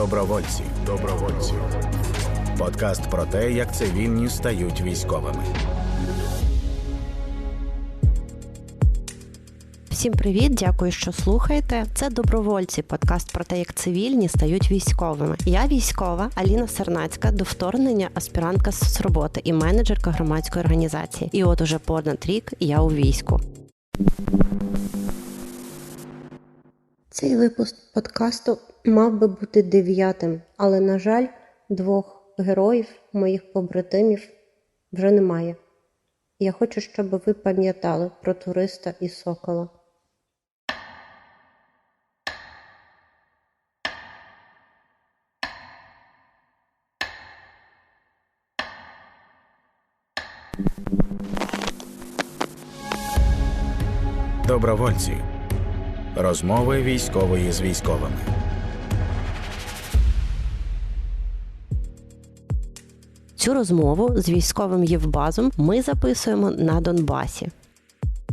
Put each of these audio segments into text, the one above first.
Добровольці. Добровольці. Подкаст про те, як цивільні стають військовими. Всім привіт, дякую, що слухаєте. Це добровольці, подкаст про те, як цивільні стають військовими. Я військова Аліна Сернацька, до вторгнення аспірантка з роботи і менеджерка громадської організації. І от уже понад рік я у війську. Цей випуск подкасту мав би бути дев'ятим, але, на жаль, двох героїв, моїх побратимів, вже немає. Я хочу, щоб ви пам'ятали про туриста і сокола. Добровольці. Розмови військової з військовими. Цю розмову з військовим Євбазом ми записуємо на Донбасі.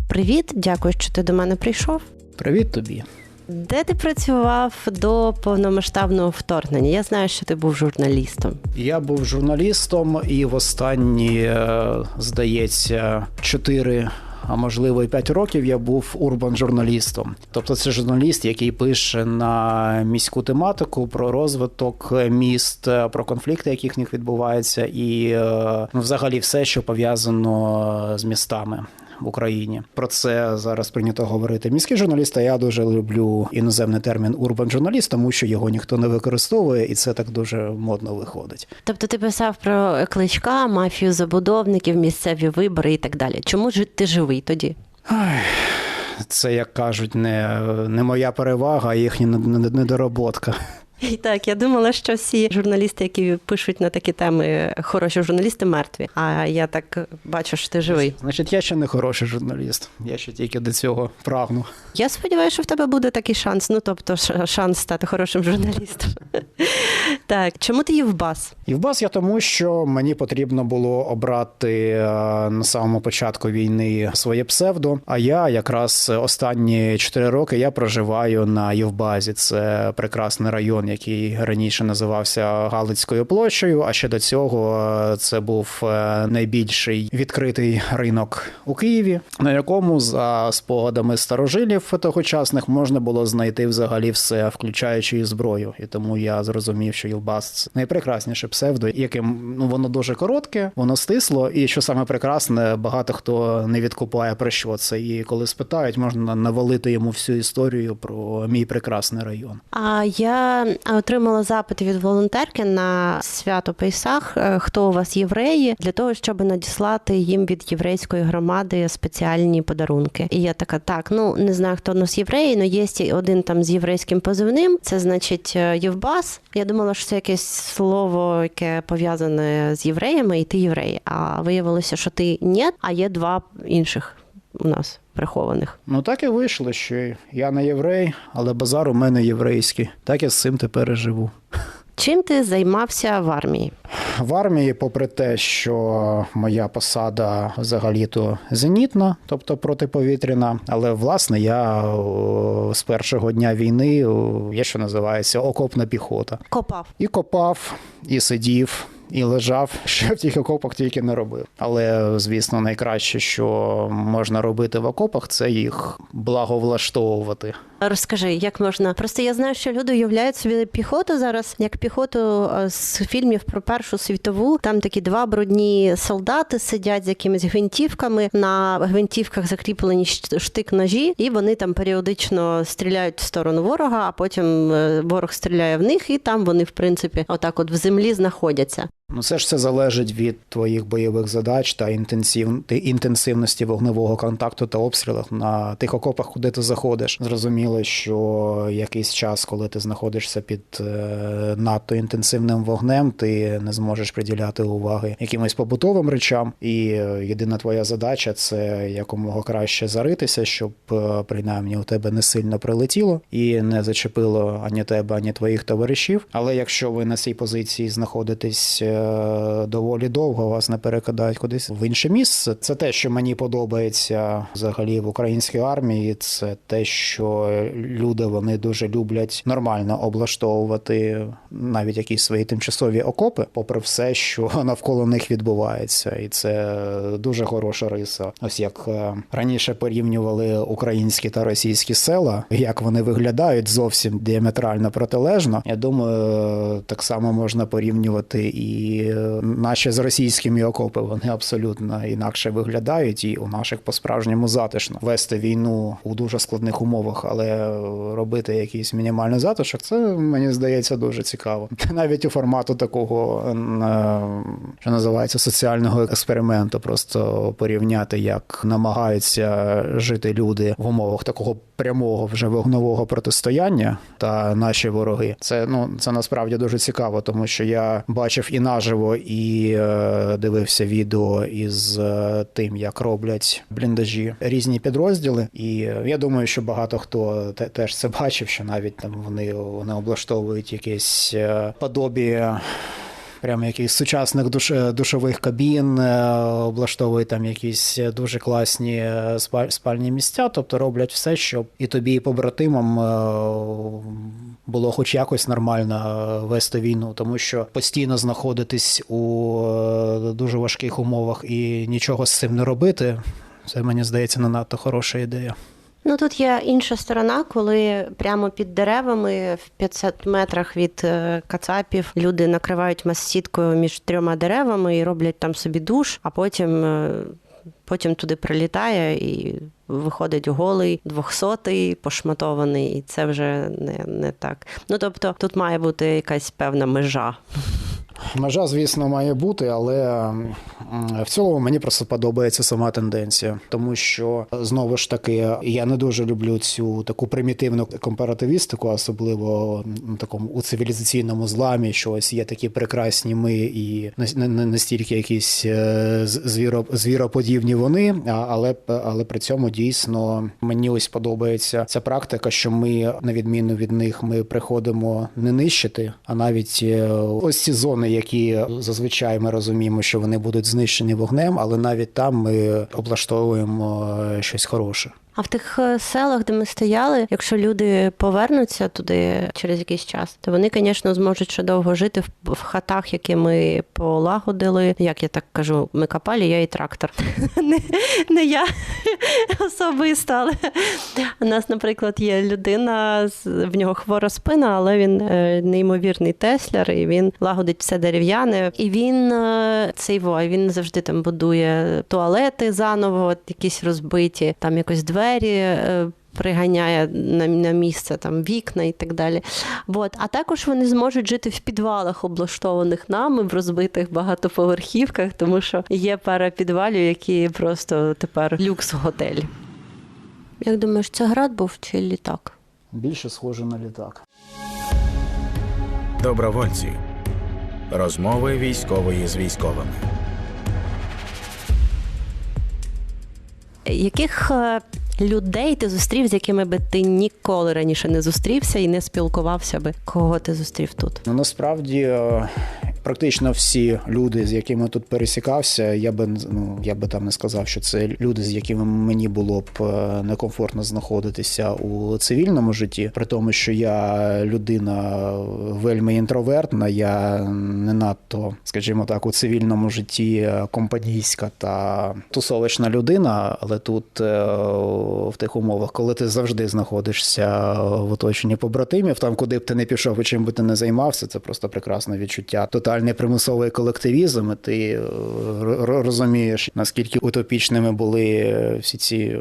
Привіт, дякую, що ти до мене прийшов. Привіт тобі. Де ти працював до повномасштабного вторгнення? Я знаю, що ти був журналістом. Я був журналістом, і в останні, е, здається, чотири. А можливо, і 5 років я був урбан-журналістом. Тобто, це журналіст, який пише на міську тематику про розвиток міст, про конфлікти, які в них відбуваються, і е, ну, взагалі все, що пов'язано з містами. В Україні про це зараз прийнято говорити. Міський журналіст, а я дуже люблю іноземний термін урбан журналіст, тому що його ніхто не використовує, і це так дуже модно виходить. Тобто ти писав про кличка, мафію забудовників, місцеві вибори і так далі. Чому ж ти живий тоді? Це як кажуть, не, не моя перевага, а їхня недороботка. І так, я думала, що всі журналісти, які пишуть на такі теми, хороші журналісти, мертві. А я так бачу, що ти живий. Значить, я ще не хороший журналіст. Я ще тільки до цього прагну. Я сподіваюся, що в тебе буде такий шанс. Ну тобто, шанс стати хорошим журналістом. Так, чому ти Євбас? Євбас я тому, що мені потрібно було обрати е, на самому початку війни своє псевдо. А я якраз останні чотири роки я проживаю на Євбазі. Це прекрасний район, який раніше називався Галицькою площею. А ще до цього е, це був е, найбільший відкритий ринок у Києві, на якому за спогадами старожилів тогочасних можна було знайти взагалі все, включаючи і зброю. І тому я зрозумів, що Євбас це найпрекрасніше псевдо, яким ну воно дуже коротке, воно стисло, і що саме прекрасне, багато хто не відкупає про що це. І коли спитають, можна навалити йому всю історію про мій прекрасний район. А я отримала запит від волонтерки на свято Пейсах. Е, хто у вас євреї, для того, щоб надіслати їм від єврейської громади спеціальні подарунки. І я така, так ну не знаю, хто у нас євреї, але є один там з єврейським позивним. Це значить е, Євбас. Я думала, що це якесь слово, яке пов'язане з євреями, і ти єврей. А виявилося, що ти ні, а є два інших у нас прихованих. Ну так і вийшло, що я не єврей, але базар у мене єврейський. Так я з цим тепер і живу. Чим ти займався в армії? В армії, попри те, що моя посада взагалі-то зенітна, тобто протиповітряна, але власне я з першого дня війни є, що називається окопна піхота. Копав і копав, і сидів. І лежав, що в тих окопах тільки не робив. Але звісно, найкраще, що можна робити в окопах, це їх благовлаштовувати. Розкажи, як можна просто я знаю, що люди уявляють собі піхоту зараз, як піхоту з фільмів про Першу світову. Там такі два брудні солдати сидять з якимись гвинтівками. На гвинтівках закріплені штик ножі, і вони там періодично стріляють в сторону ворога, а потім ворог стріляє в них, і там вони, в принципі, отак, от в землі знаходяться. Ну, це ж все залежить від твоїх бойових задач та інтенсив... інтенсивності вогневого контакту та обстрілів на тих окопах, куди ти заходиш. Зрозуміло, що якийсь час, коли ти знаходишся під е, надто інтенсивним вогнем, ти не зможеш приділяти уваги якимось побутовим речам. І е, єдина твоя задача це якомога краще заритися, щоб е, принаймні у тебе не сильно прилетіло і не зачепило ані тебе, ані твоїх товаришів. Але якщо ви на цій позиції знаходитесь доволі довго, вас не перекидають кудись в інше місце. Це те, що мені подобається взагалі в українській армії. Це те, що люди вони дуже люблять нормально облаштовувати навіть якісь свої тимчасові окопи, попри все, що навколо них відбувається, і це дуже хороша риса. Ось як е, раніше порівнювали українські та російські села, як вони виглядають зовсім діаметрально протилежно. Я думаю, так само можна порівнювати і наші з російськими окопи. Вони абсолютно інакше виглядають, і у наших по-справжньому затишно вести війну у дуже складних умовах, але робити якийсь мінімальний затишок, це мені здається дуже цікаво. Навіть у формату такого, е, що називається соціального експерименту, просто порівняти, як намагаються жити люди в умовах такого прямого вже вогнового протистояння та наші вороги. Це ну це насправді дуже цікаво, тому що я бачив і наживо, і е, дивився відео із е, тим, як роблять бліндажі різні підрозділи. І е, я думаю, що багато хто те- теж це бачив, що навіть там вони, вони облаштовують якесь подобіє. Прямо якихось сучасних душ, душових кабін, е, облаштовують там якісь дуже класні е, спальні місця, тобто роблять все, щоб і тобі, і побратимам е, було хоч якось нормально вести війну, тому що постійно знаходитись у е, дуже важких умовах і нічого з цим не робити, це мені здається не надто хороша ідея. Ну тут є інша сторона, коли прямо під деревами в 500 метрах від е, кацапів люди накривають мас-сіткою між трьома деревами і роблять там собі душ, а потім. е, Потім туди прилітає і виходить голий, двохсотий, пошматований, і це вже не, не так. Ну тобто тут має бути якась певна межа. Межа, звісно, має бути, але в цілому мені просто подобається сама тенденція, тому що знову ж таки я не дуже люблю цю таку примітивну компаративістику, особливо на такому у цивілізаційному зламі, що ось є такі прекрасні ми і не- настільки якісь е, звіро, звіроподібні вони, але але при цьому дійсно мені ось подобається ця практика, що ми на відміну від них ми приходимо не нищити, а навіть е, ось ці зони, які зазвичай ми розуміємо, що вони будуть знищені вогнем, але навіть там ми облаштовуємо е, щось хороше. А в тих е, селах, де ми стояли, якщо люди повернуться туди через якийсь час, то вони, звісно, зможуть ще довго жити в, хатах, які ми полагодили. Як я так кажу, ми копали, я і трактор. Не, не я особисто, але у нас, наприклад, є людина, в нього хвора спина, але він е, неймовірний тесляр, і він лагодить все дерев'яне. І він е, цей во, він завжди там будує туалети заново, якісь розбиті, там якось двері. Е, Приганяє на, на місце там вікна і так далі. От. А також вони зможуть жити в підвалах, облаштованих нами в розбитих багатоповерхівках, тому що є пара підвалів, які просто тепер люкс-готель. Як думаєш, це град був чи літак? Більше схоже на літак. Добровольці. Розмови військової з військовими. Яких е, людей ти зустрів, з якими би ти ніколи раніше не зустрівся і не спілкувався би? Кого ти зустрів тут? Ну насправді е, практично всі люди, з якими тут пересікався, я би ну я би там не сказав, що це люди, з якими мені було б е, некомфортно знаходитися у цивільному житті, при тому, що я людина вельми інтровертна, я не надто, скажімо так, у цивільному житті е, компанійська та тусовична людина, але тут е, в тих умовах, коли ти завжди знаходишся в оточенні побратимів, там куди б ти не пішов і чим би ти не займався, це просто прекрасне відчуття. Тотальний примусовий колективізм. і Ти е, розумієш, наскільки утопічними були всі ці е,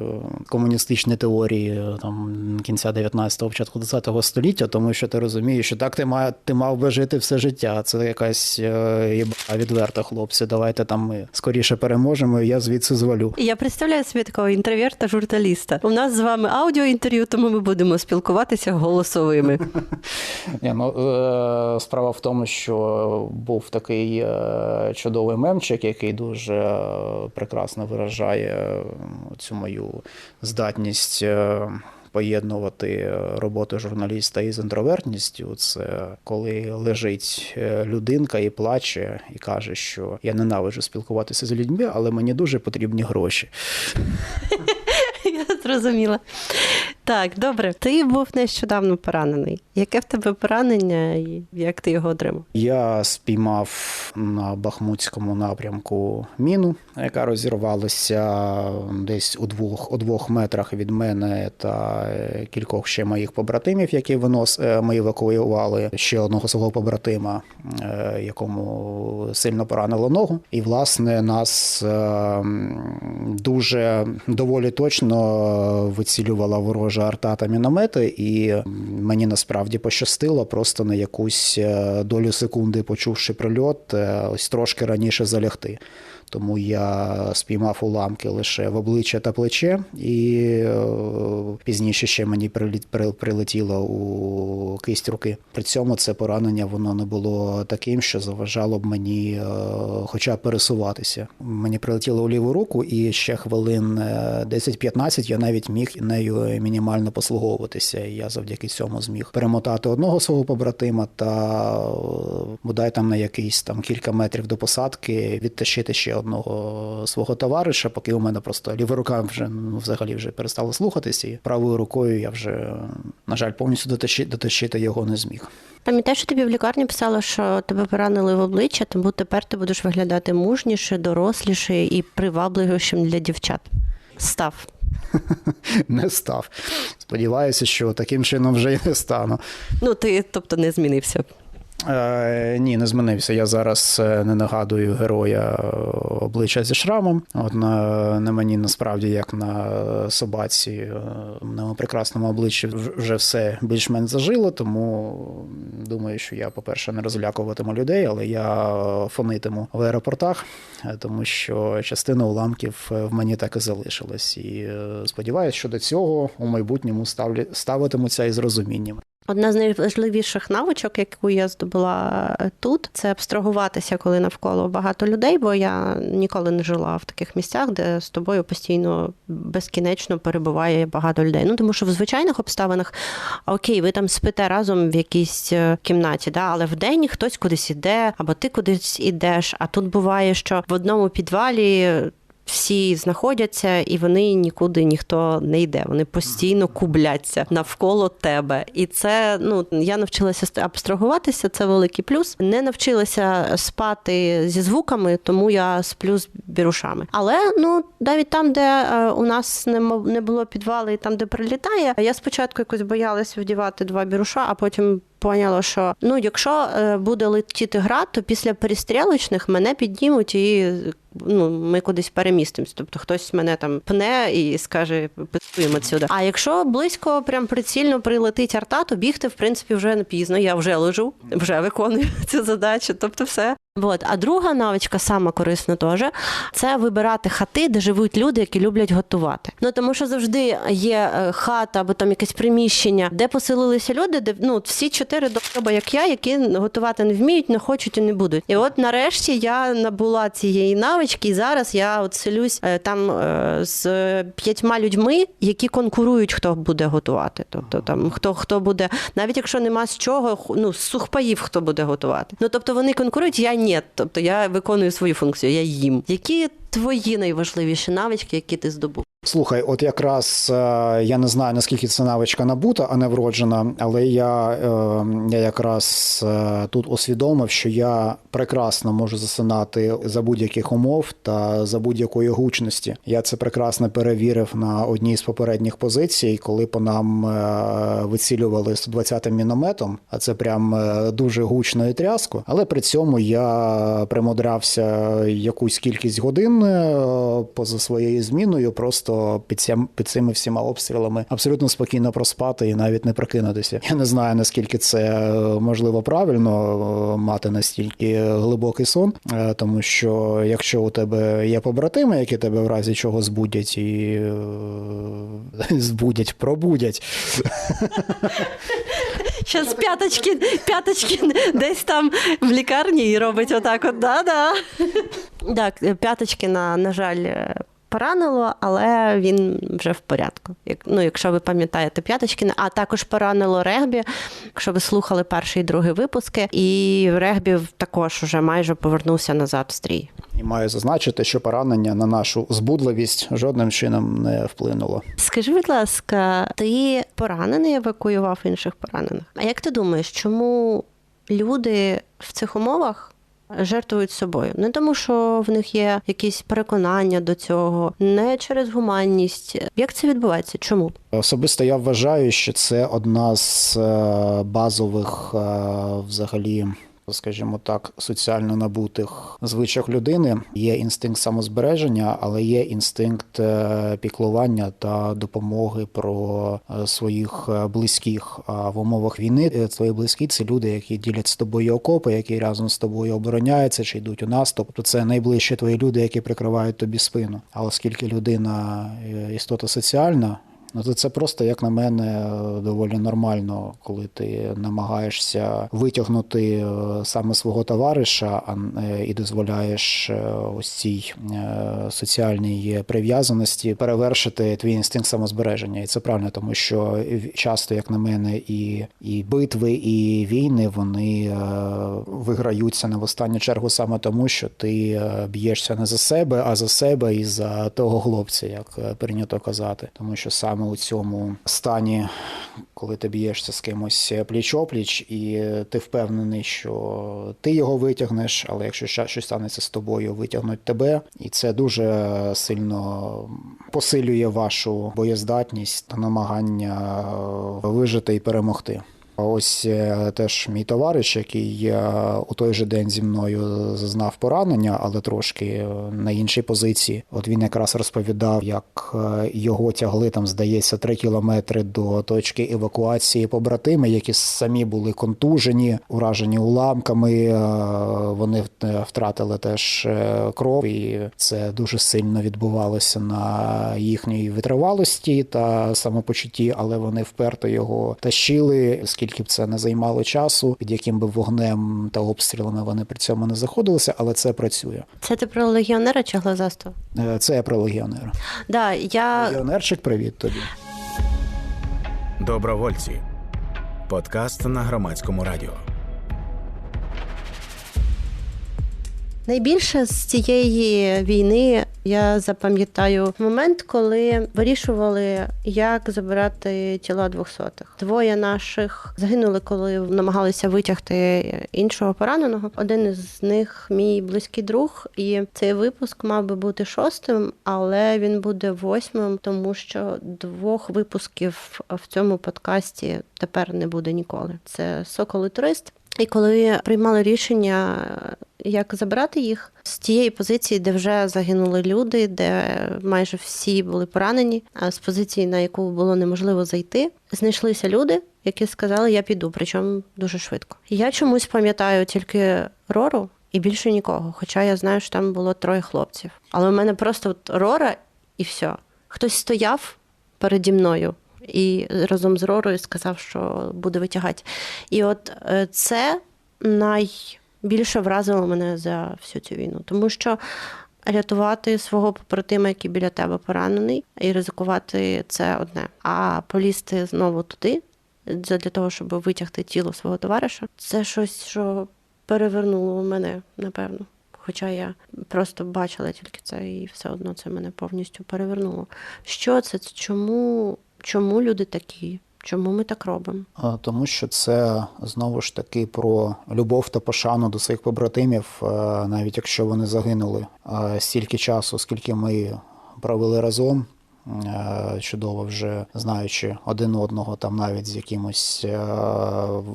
комуністичні теорії е, там кінця 19-го, початку 20-го століття, тому що ти розумієш, що так ти мав, ти мав би жити все життя. Це якась е, єба відверта, хлопці. Давайте там ми скоріше переможемо. і Я звідси звалю. Я представляю собі такого інтроверта журналіста. У нас з вами аудіоінтерв'ю, тому ми будемо спілкуватися голосовими. Ні, ну, е, справа в тому, що був такий е, чудовий мемчик, який дуже е, прекрасно виражає е, цю мою здатність. поєднувати роботу журналіста із інтровертністю. Це коли лежить людинка і плаче, і каже, що я ненавиджу спілкуватися з людьми, але мені дуже потрібні гроші. Я зрозуміла. Так, добре. Ти був нещодавно поранений. Яке в тебе поранення і як ти його отримав? Я спіймав на Бахмутському напрямку міну, яка розірвалася десь у двох, у двох метрах від мене та е, кількох ще моїх побратимів, які винос, е, ми евакуювали ще одного свого побратима, е, якому сильно поранило ногу. І, власне, нас дуже доволі точно вицілювала ворожа арта та міномети, і мені насправді пощастило просто на якусь е, долю секунди, почувши прильот, е, ось трошки раніше залягти. Тому я спіймав уламки лише в обличчя та плече, і е, пізніше ще мені прилетіло у кисть руки. При цьому це поранення воно не було таким, що заважало б мені е, хоча б пересуватися. Мені прилетіло у ліву руку, і ще хвилин е, 10-15 я навіть міг нею мінімально послуговуватися. І я завдяки цьому зміг перемотати одного свого побратима та е, бодай там на якийсь там кілька метрів до посадки відтащити ще одного свого товариша, поки у мене просто ліва рука вже ну, взагалі вже перестала слухатись, і правою рукою я вже, на жаль, повністю дотащити, дотащити його не зміг. Пам'ятаєш, що тобі в лікарні писало, що тебе поранили в обличчя, тому тепер ти будеш виглядати мужніше, доросліше і привабливішим для дівчат. Став. Не став. Сподіваюся, що таким чином вже й не стану. Ну, ти, тобто, не змінився. Е, ні, не змінився. Я зараз е, не нагадую героя е, обличчя зі шрамом. От на, на мені насправді, як на собаці, е, на прекрасному обличчі вже все більш-менш зажило. Тому думаю, що я, по-перше, не розлякуватиму людей, але я фонитиму в аеропортах, тому що частина уламків в мені так і залишилась. І сподіваюся, що до цього у майбутньому ставлі, ставитимуться із розумінням. Одна з найважливіших навичок, яку я здобула тут, це абстрагуватися, коли навколо багато людей, бо я ніколи не жила в таких місцях, де з тобою постійно безкінечно перебуває багато людей. Ну тому що в звичайних обставинах окей, ви там спите разом в якійсь е, кімнаті, да, але вдень хтось кудись іде, або ти кудись ідеш. А тут буває, що в одному підвалі. Всі знаходяться, і вони нікуди ніхто не йде. Вони постійно кубляться навколо тебе. І це ну я навчилася ст- абстрагуватися. Це великий плюс. Не навчилася спати зі звуками, тому я сплю з бірушами. Але ну навіть там, де е, у нас не не було підвали, і там, де прилітає, я спочатку якось боялася вдівати два біруша, а потім. Поняла, що ну, якщо е, буде летіти град, то після перестрілочних мене піднімуть і ну, ми кудись перемістимось. Тобто хтось мене там пне і скаже, питуємо сюди. А якщо близько, прям прицільно прилетить арта, то бігти, в принципі, вже не пізно. Я вже лежу, вже виконую цю задачу. Тобто, все. От. А друга навичка, сама корисна теж, це вибирати хати, де живуть люди, які люблять готувати. Ну тому що завжди є е, хата або там якесь приміщення, де поселилися люди, де ну всі чотири доба, як я, які готувати не вміють, не хочуть і не будуть. І от нарешті я набула цієї навички, і зараз я от селюсь е, там е, з п'ятьма людьми, які конкурують, хто буде готувати. Тобто там хто хто буде, навіть якщо нема з чого, ну з сухпаїв хто буде готувати. Ну тобто вони конкурують, я. Тобто я виконую свою функцію, я їм. Які твої найважливіші навички, які ти здобув? Слухай, от якраз е, я не знаю наскільки це навичка набута, а не вроджена, але я, е, я якраз е, тут усвідомив, що я прекрасно можу засинати за будь-яких умов та за будь-якої гучності. Я це прекрасно перевірив на одній з попередніх позицій, коли по нам вицілювали 120-м мінометом, а це прям дуже гучно і тряско. Але при цьому я примудрявся якусь кількість годин е, поза своєю зміною, просто під, цим, під цими всіма обстрілами абсолютно спокійно проспати і навіть не прокинутися. Я не знаю наскільки це е, можливо правильно е, мати настільки глибокий сон, тому що якщо у тебе є побратими, які тебе в разі чого збудять і збудять, пробудять. Щас п'яточки, п'яточки десь там в лікарні і робить отак от да-да. Так, п'яточки, на, на жаль, Поранило, але він вже в порядку. Як ну, якщо ви пам'ятаєте П'яточкіна, а також поранило регбі. Якщо ви слухали перший і другий випуски, і регбі також уже майже повернувся назад в стрій. І маю зазначити, що поранення на нашу збудливість жодним чином не вплинуло. Скажи, будь ласка, ти поранений евакуював інших поранених? А як ти думаєш, чому люди в цих умовах? Жертвують собою не тому, що в них є якісь переконання до цього, не через гуманність. Як це відбувається? Чому Особисто я вважаю, що це одна з е, базових е, взагалі. Скажімо так, соціально набутих звичок людини є інстинкт самозбереження, але є інстинкт е, піклування та допомоги про е, своїх е, близьких. А в умовах війни твої близькі це люди, які ділять з тобою окопи, які разом з тобою обороняються чи йдуть у наступ. Тобто це найближчі твої люди, які прикривають тобі спину. А оскільки людина істота соціальна. Ну, це просто, як на мене, доволі нормально, коли ти намагаєшся витягнути е, саме свого товариша е, і дозволяєш е, ось цій е, соціальній прив'язаності перевершити твій інстинкт самозбереження. І це правильно, тому що часто, як на мене, і, і битви, і війни вони е, виграються не в останню чергу саме тому, що ти е, б'єшся не за себе, а за себе і за того хлопця, як е, прийнято казати. Тому що саме у цьому стані, коли ти б'єшся з кимось пліч-опліч, і ти впевнений, що ти його витягнеш, але якщо щось станеться з тобою, витягнуть тебе, і це дуже сильно посилює вашу боєздатність та намагання е, вижити і перемогти. Ось е, теж мій товариш, який е, у той же день зі мною зазнав поранення, але трошки е, на іншій позиції. От він якраз розповідав, як його тягли там, здається, три кілометри до точки евакуації побратими, які самі були контужені, уражені уламками. Вони втратили теж кров, і це дуже сильно відбувалося на їхній витривалості та самопочутті, але вони вперто його тащили, скільки б це не займало часу, під яким би вогнем та обстрілами вони при цьому не заходилися, але це працює. це ти про легіонера чи глазастого? Е, Це я про легіонера. Да, я Легіонерчик, привіт тобі. Добровольці. Подкаст на громадському радіо. Найбільше з цієї війни я запам'ятаю момент, коли вирішували, як забирати тіла двохсотих. Двоє наших загинули, коли намагалися витягти іншого пораненого. Один із них мій близький друг, і цей випуск мав би бути шостим, але він буде восьмим, тому що двох випусків в цьому подкасті тепер не буде ніколи. Це Сокол і турист. І коли приймали рішення, як забрати їх з тієї позиції, де вже загинули люди, де майже всі були поранені, а з позиції, на яку було неможливо зайти, знайшлися люди, які сказали, я піду, причому дуже швидко. Я чомусь пам'ятаю тільки Рору і більше нікого. Хоча я знаю, що там було троє хлопців. Але у мене просто от Рора і все. Хтось стояв переді мною і разом з Ророю сказав, що буде витягати. І от е, це найбільше вразило мене за всю цю війну, тому що рятувати свого побратима, який біля тебе поранений, і ризикувати це одне. А полізти знову туди для того, щоб витягти тіло свого товариша, це щось, що перевернуло мене, напевно. Хоча я просто бачила тільки це, і все одно це мене повністю перевернуло. Що це? Чому, чому люди такі? Чому ми так робимо? Тому що це знову ж таки про любов та пошану до своїх побратимів, е, навіть якщо вони загинули. Стільки часу, скільки ми провели разом, е, чудово вже знаючи один одного, там навіть з якимось е,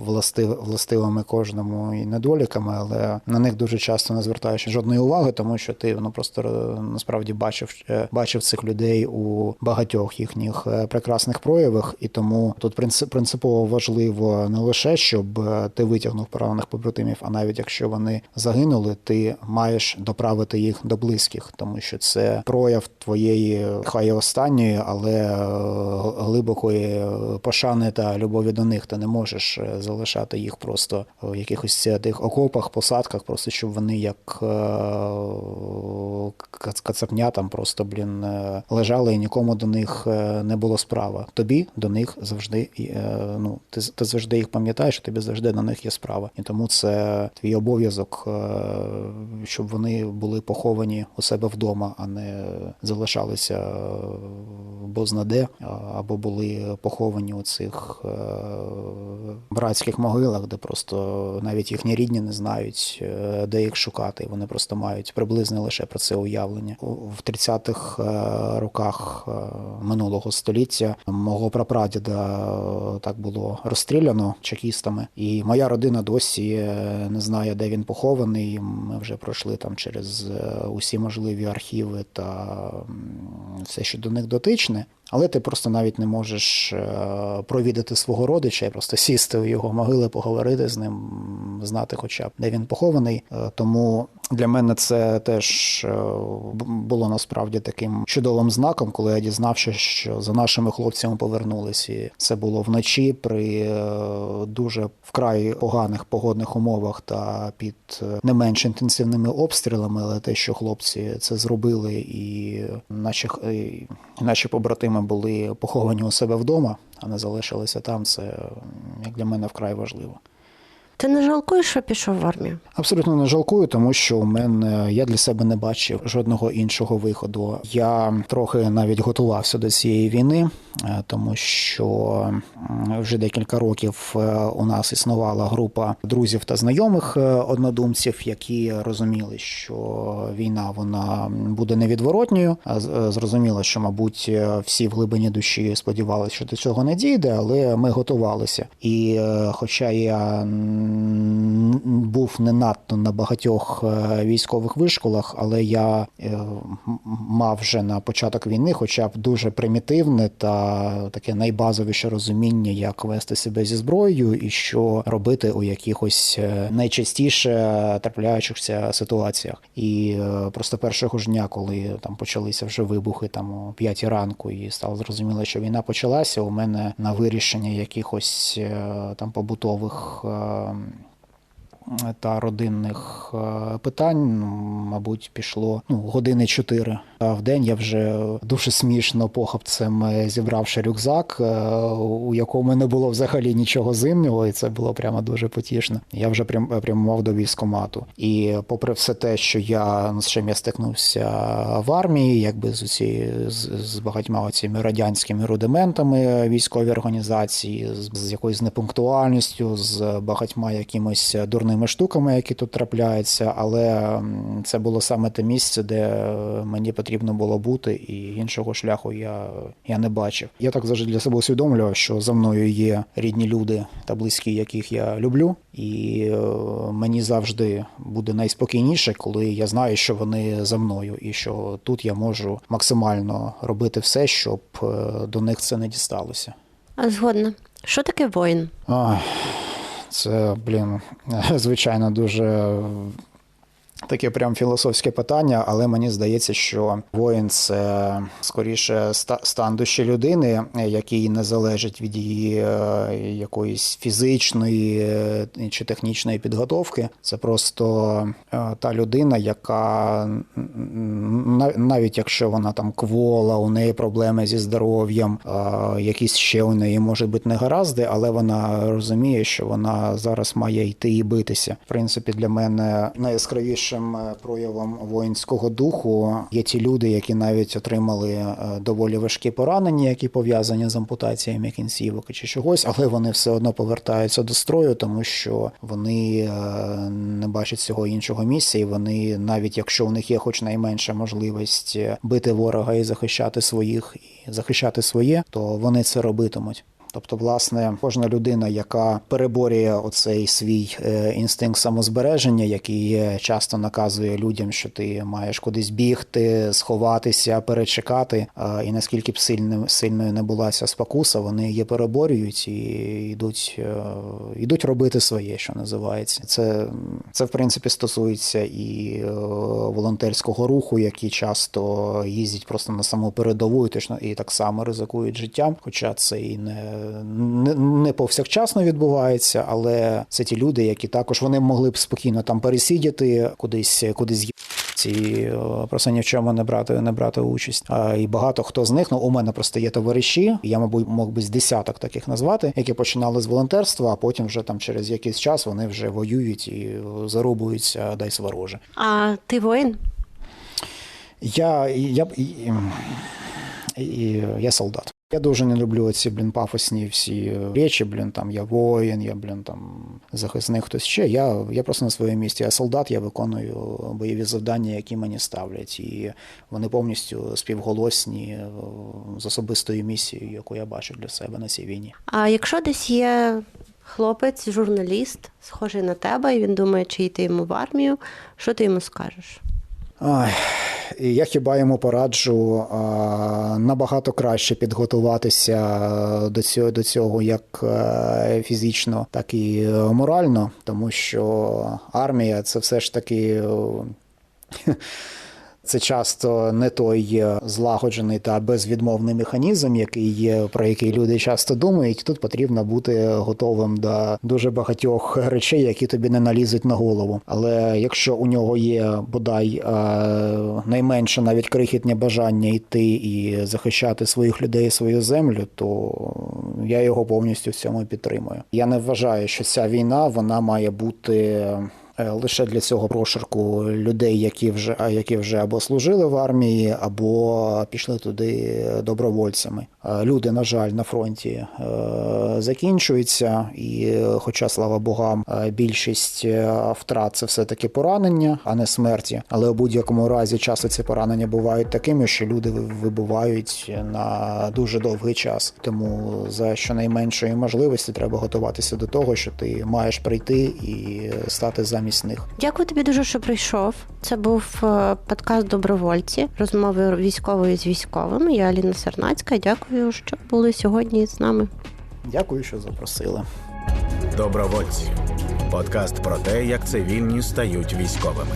властив, властивими кожному і недоліками, але на них дуже часто не звертаєш жодної уваги, тому що ти ну просто е, насправді бачив, е, бачив цих людей у багатьох їхніх е, прекрасних проявах, і тому тут принцип- принципово важливо не лише щоб е, ти витягнув поранених побратимів, а навіть якщо вони загинули, ти маєш доправити їх до близьких, тому що це прояв твоєї хай останньої останньої, але е, глибокої пошани та любові до них ти не можеш е, залишати їх просто в якихось тих окопах, посадках, просто щоб вони як е, кацапня там просто блін лежали і нікому до них не було справа. Тобі до них завжди ну ти, ти завжди їх пам'ятаєш, тобі завжди до них є справа. І тому це твій обов'язок, щоб вони були поховані у себе вдома, а не залишалися бознаде, або були поховані у цих е, братських могилах, де просто навіть їхні рідні не знають, е, де їх шукати. Вони просто мають приблизне лише про це уявлення. В 30-х е, роках минулого століття мого прапрадіда так було розстріляно чекістами, і моя родина досі не знає, де він похований. Ми вже пройшли там через усі можливі архіви та все, що до них дотичне. Але ти просто навіть не можеш е, провідати свого родича і просто сісти у його могили, поговорити з ним, знати, хоча б де він похований. Е, Тому для мене це теж е, було насправді таким чудовим знаком, коли я дізнався, що за нашими хлопцями повернулись. І це було вночі при дуже вкрай поганих погодних умовах та під не менш інтенсивними обстрілами. Але те, що хлопці це зробили, і наші, і наші побратими були поховані у себе вдома, а не залишилися там. Це як для мене вкрай важливо. Ти не жалкуєш, що пішов в армію? Абсолютно не жалкую, тому що у мене я для себе не бачив жодного іншого виходу. Я трохи навіть готувався до цієї війни, е, тому що вже декілька років е, у нас існувала група друзів та знайомих е, однодумців, які розуміли, що війна вона буде невідворотньою. Зрозуміло, що, мабуть, всі в глибині душі сподівалися, що до цього не дійде, але ми готувалися. І хоча я був не надто на багатьох е, військових вишколах, але я е, мав вже на початок війни, хоча б дуже примітивне та таке найбазовіше розуміння, як вести себе зі зброєю і що робити у якихось е, найчастіше трапляючихся ситуаціях. І просто першого ж дня, коли там почалися вже вибухи там о 5 ранку, і стало зрозуміло, що війна почалася. У мене на вирішення якихось там побутових. Е, та родинних е, питань, ну, мабуть, пішло ну, години чотири. А в день я вже дуже смішно похапцем е, зібравши рюкзак, е, у якому не було взагалі нічого зимнього, і це було прямо дуже потішно. Я вже прям прямував до військомату. І попри все те, що я ну, з чим я стикнувся в армії, якби з усі з, з багатьма цими радянськими рудиментами військової організації, з, з якоюсь непунктуальністю, з багатьма якимось дурними штуками, які тут трапляються. Але це було саме те місце, де е, мені потрібно було бути, і іншого шляху я, я не бачив. Я так завжди для себе усвідомлював, що за мною є рідні люди та близькі, яких я люблю, і е, мені завжди буде найспокійніше, коли я знаю, що вони за мною, і що тут я можу максимально робити все, щоб е, до них це не дісталося. А згодна. Що таке воїн? Ой, це, блін, звичайно, дуже таке прям філософське питання, але мені здається, що воїн це скоріше ста- стан душі людини, який не залежить від її е, якоїсь фізичної е, чи технічної підготовки. Це просто е, та людина, яка навіть якщо вона там квола, у неї проблеми зі здоров'ям, якісь ще у неї можуть бути негаразди, але вона розуміє, що вона зараз має йти і битися. В принципі, для мене найяскравішим е, проявом воїнського духу є ті люди, які навіть отримали е, доволі важкі поранення, які пов'язані з ампутаціями кінцівок чи чогось, але вони все одно повертаються до строю, тому що вони е, не бачать цього іншого місця, і вони, навіть якщо у них є хоч найменша можливість бити ворога і захищати своїх, і захищати своє, то вони це робитимуть. Тобто, власне, кожна людина, яка переборює оцей свій е, інстинкт самозбереження, який часто наказує людям, що ти маєш кудись бігти, сховатися, перечекати. І наскільки б сильним сильною не була ця спокуса, вони її переборюють і йдуть, е, йдуть робити своє, що називається. Це, це в принципі стосується і е, волонтерського руху, які часто їздять просто на саму передову і точно і так само ризикують життям. Хоча це і не, не, повсякчасно відбувається, але це ті люди, які також вони могли б спокійно там пересидіти, кудись кудись і е, просто ні в чому не брати не брати участь. А і багато хто з них, ну у мене просто є товариші. Я мабуть мог би з десяток таких назвати, які починали з волонтерства, а потім вже там через якийсь час вони вже воюють і е, зарубуються дай свороже. А ти воїн? Я, я, і, я солдат. Я дуже не люблю ці, блін, пафосні всі речі, блін, там я воїн, я, блін, там захисник хтось ще. Я, я просто на своєму місці. Я солдат, я виконую бойові завдання, які мені ставлять. І вони повністю співголосні е, з особистою місією, яку я бачу для себе на цій війні. А якщо десь є хлопець, журналіст, схожий на тебе, і він думає, чи йти йому в армію, що ти йому скажеш? І я хіба йому пораджу набагато краще підготуватися до цього, до цього як е, фізично, так і е, морально, тому що армія це все ж таки. Це часто не той е, злагоджений та безвідмовний механізм, який є, про який люди часто думають. Тут потрібно бути готовим до дуже багатьох речей, які тобі не налізуть на голову. Але якщо у нього є бодай е, найменше навіть крихітне бажання йти і захищати своїх людей, свою землю, то я його повністю в цьому підтримую. Я не вважаю, що ця війна вона має бути. Е, Лише для цього прошарку людей, які вже які вже або служили в армії, або пішли туди добровольцями. Е, Люди, на жаль, на фронті е, закінчуються, і, хоча, слава богам, е, більшість втрат це все таки поранення, а не смерті. Але у будь-якому разі часто ці поранення бувають такими, що люди вибувають на дуже довгий час. Тому за щонайменшої можливості треба готуватися до того, що ти маєш прийти і стати замість них. Дякую тобі дуже, що прийшов. Це був подкаст Добровольці, розмови військової з військовими. Я Аліна Сернацька. Дякую, що були сьогодні з нами. Дякую, що запросили. Добровольці. Подкаст про те, як цивільні стають військовими.